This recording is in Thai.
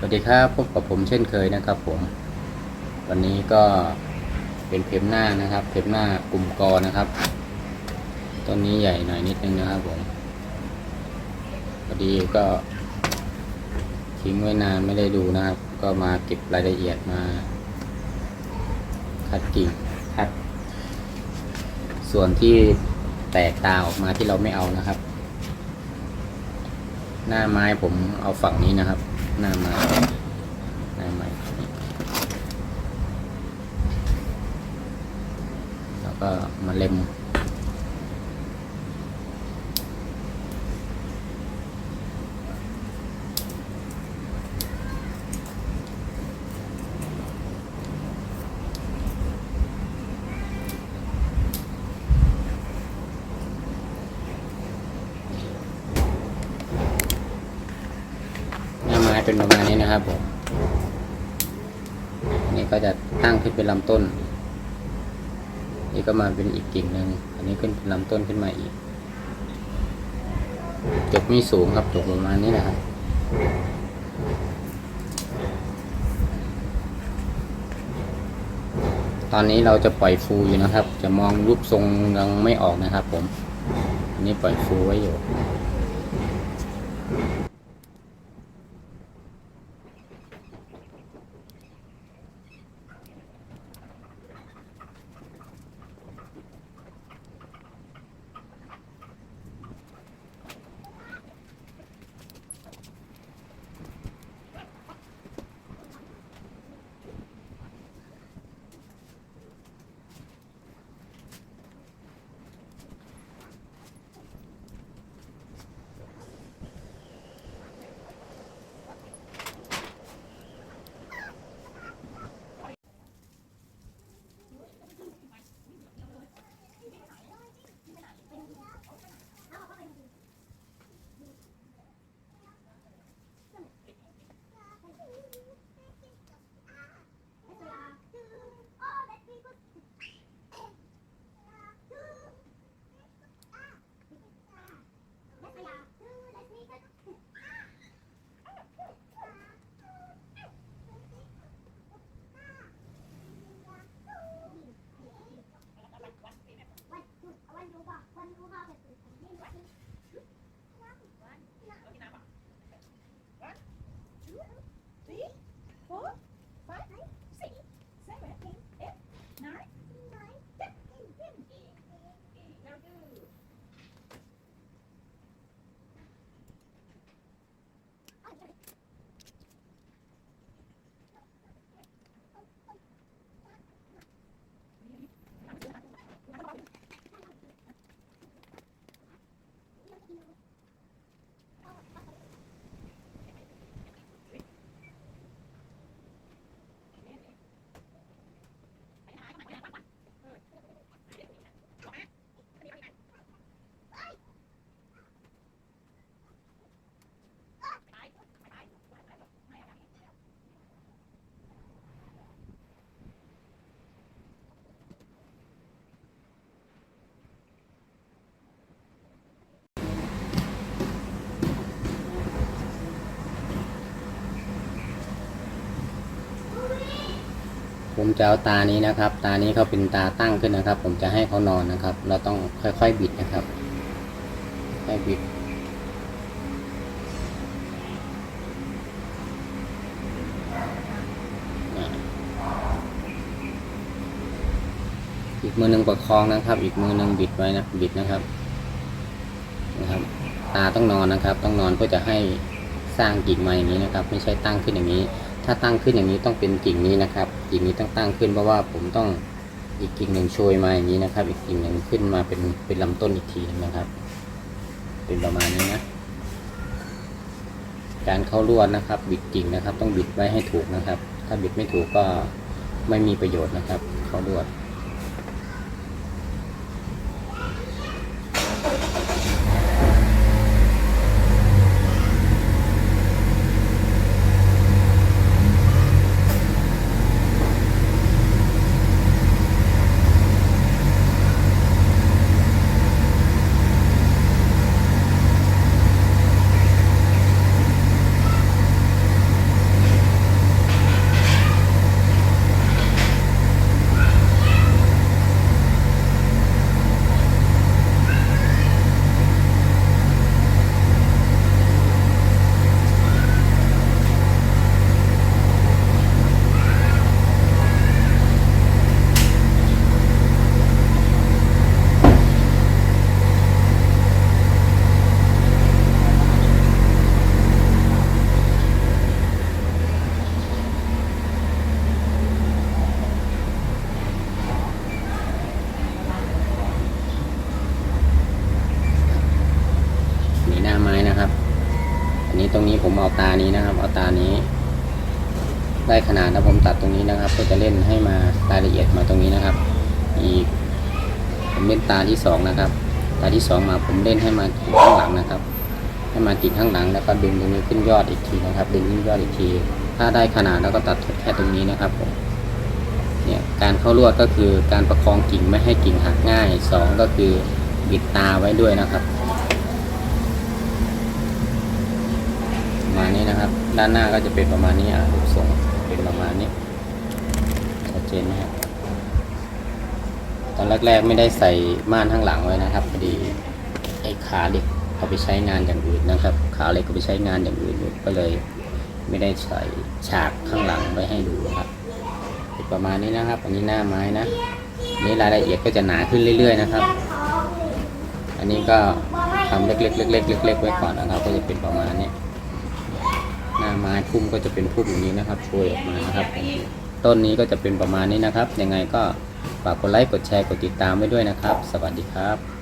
สวัสดีครับพบกับผมเช่นเคยนะครับผม วันนี้ก็เป็นเพมหน้านะครับเพมหน้ากลุ่มกอนะครับต้นนี้ใหญ่หน่อยนิดนึงนะครับผมพอดีก็ทิ้งไว้นานไม่ได้ดูนะครับ ก็มาเก็บรายละเอียดมา คัดกิ่งคัด ส่วนที่แตกตาออกมาที่เราไม่เอานะครับ หน้าไม้ผมเอาฝั่งนี้นะครับ หน้าไม้หน้าไม้แล้วก็มาเล็ม หน้าไม้ เป็นประมาณนี้นะครับผมอันนี้ก็จะตั้งขึ้นเป็นลำต้น นี่ก็มาเป็นอีกกิ่งหนึ่งอันนี้ขึ้นเป็นลำต้นขึ้นมาอีกจบไม่สูงครับจบประมาณนี้นะครับตอนนี้เราจะปล่อยฟูอยู่นะครับ จะมองรูปทรงยังไม่ออกนะครับผมอันนี้ปล่อยฟูไว้อยู่ ผมจะเอาตานี้นะครับ ตานี้เขาเป็นตาตั้งขึ้นนะครับ ผมจะให้เขานอนนะครับ เราต้องค่อยๆบิดนะครับค่อยบิด อีกมือหนึ่งประคองนะครับ อีกมือหนึ่งบิดไว้นะบิดนะครับนะครับ ตาต้องนอนนะครับ ต้องนอนเพื่อจะให้สร้างกิ่งมาอย่างนี้นะครับ ไม่ใช่ตั้งขึ้นอย่างนี้ ถ้าตั้งขึ้นอย่างนี้ต้องเป็นกิ่งนี้นะครับกิ่งนี้ต้องตั้งขึ้นเพราะว่าผมต้องอีกกิ่งหนึ่งโชยมาอย่างนี้นะครับ อีกกิ่งหนึ่งขึ้นมาเป็นเป็นลำต้นอีกทีนึงนะครับ เป็นประมาณนี้นะ การเข้าลวดนะครับ บิดกิ่งนะครับ ต้องบิดไว้ให้ถูกนะครับ ถ้าบิดไม่ถูกก็ไม่มีประโยชน์นะครับ เข้าลวด ตรงนี้ผมเอาตานี้นะครับ เอาตานี้ ได้ขนาดแล้วผมตัดตรงนี้นะครับ ก็จะเล่นให้มารายละเอียดมาตรงนี้นะครับ อีก ผมเล่นตาที่สองนะครับ ตาที่สองมาผมเล่นให้มาถึงข้างหลังนะครับ ให้มาติดข้างหลังแล้วก็ดึงตรงนี้ขึ้นยอดอีกทีนะครับ ดึงขึ้นยอดอีกที ถ้าได้ขนาดแล้วก็ตัดแค่ตรงนี้นะครับผมเนี่ยการเข้าลวดก็คือการประคองกิ่งไม่ให้กิ่งหักง่ายสองก็คือบิดตาไว้ด้วยนะครับประ มาณนี้นะครับ ด้านหน้าก็จะเป็นประมาณนี้อะรูปทรงเป็นประมาณนี้ชัดเจนไหมครับตอนแรกๆไม่ได้ใส่ม่านข้างหลังไว้นะครับพอดีไอ้ขาเหล็กเอาไปใช้งานอย่างอื่นนะครับ ขาเหล็กเอาไปใช้งานอย่างอื่นก็เลย ไม่ได้ใส่ฉากข้างหลังไว้ให้ดูครับเป็นประมาณนี้นะครับ อันนี้หน้าไม้นะอันนี้รายละเอียดก็จะหนาขึ้นเรื่อย ๆ นะครับ อันนี้ก็ทำเล็กๆเล็กๆเล็กๆไว้ก่อนนะครับ ก็จะเป็นประมาณนี้ ไม้พุ่มก็จะเป็นพุ่มอย่างนี้นะครับโชยออกมานะครับ ต้นนี้ก็จะเป็นประมาณนี้นะครับ ยังไงก็ฝากกดไลค์กดแชร์กดติดตามไว้ด้วยนะครับ สวัสดีครับ